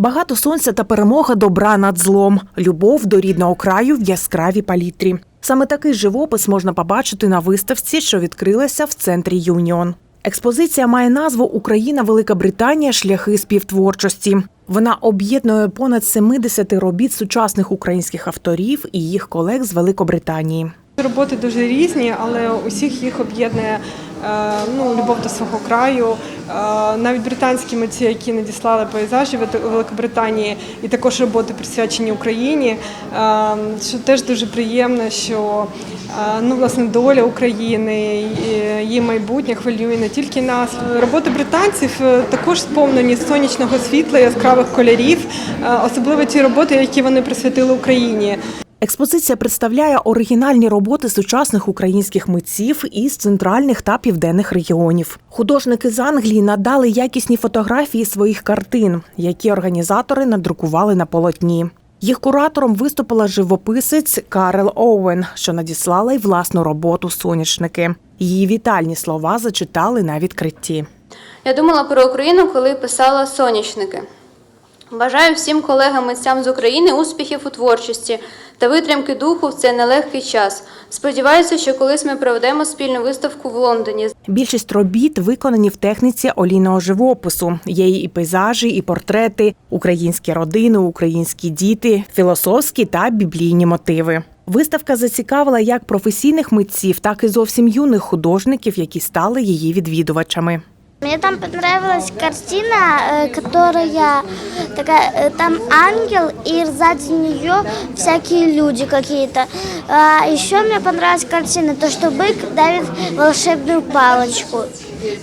Багато сонця та перемога добра над злом, любов до рідного краю в яскравій палітрі. Саме такий живопис можна побачити на виставці, що відкрилася в центрі Юніон. Експозиція має назву Україна Велика Британія шляхи співтворчості. Вона об'єднує понад 70 робіт сучасних українських авторів і їх колег з Великобританії. Роботи дуже різні, але усіх їх об'єднує ну, любов до свого краю. Е, Навіть британські митці, які надіслали пейзажі в Великобританії, і також роботи присвячені Україні. Е, Що теж дуже приємно, що е, ну, власне доля України, її майбутнє хвилює не тільки нас. Роботи британців е, також сповнені сонячного світла, яскравих кольорів, е, особливо ті роботи, які вони присвятили Україні. Експозиція представляє оригінальні роботи сучасних українських митців із центральних та південних регіонів. Художники з Англії надали якісні фотографії своїх картин, які організатори надрукували на полотні. Їх куратором виступила живописець Карел Оуен, що надіслала й власну роботу соняшники. Її вітальні слова зачитали на відкритті. Я думала про Україну, коли писала сонячники. Бажаю всім колегам митцям з України успіхів у творчості та витримки духу в цей нелегкий час. Сподіваюся, що колись ми проведемо спільну виставку в Лондоні. Більшість робіт виконані в техніці олійного живопису. Є і пейзажі, і портрети, українські родини, українські діти, філософські та біблійні мотиви. Виставка зацікавила як професійних митців, так і зовсім юних художників, які стали її відвідувачами. Мне там понравилась картина, э, которая такая, э, там ангел, и сзади нее всякие люди какие-то. А еще мне понравилась картина, то, что бык давит волшебную палочку.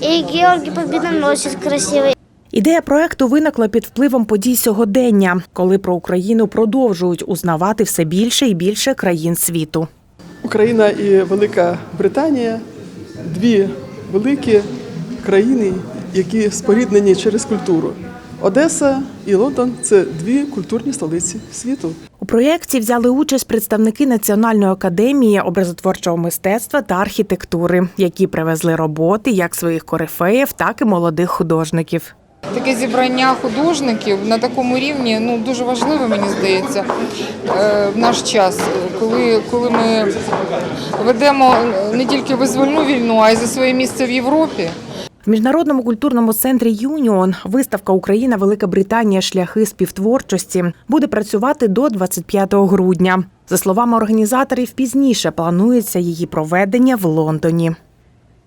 И Георгий Победоносец красивый. Ідея проекту виникла під впливом подій сьогодення, коли про Україну продовжують узнавати все більше і більше країн світу. Україна і Велика Британія дві великі країни, які споріднені через культуру. Одеса і Лондон це дві культурні столиці світу. У проєкті взяли участь представники Національної академії образотворчого мистецтва та архітектури, які привезли роботи як своїх корифеїв, так і молодих художників. Таке зібрання художників на такому рівні ну дуже важливе, мені здається, е, в наш час, коли, коли ми ведемо не тільки визвольну війну, а й за своє місце в Європі. В міжнародному культурному центрі Юніон виставка Україна Велика Британія шляхи співтворчості буде працювати до 25 грудня. За словами організаторів, пізніше планується її проведення в Лондоні.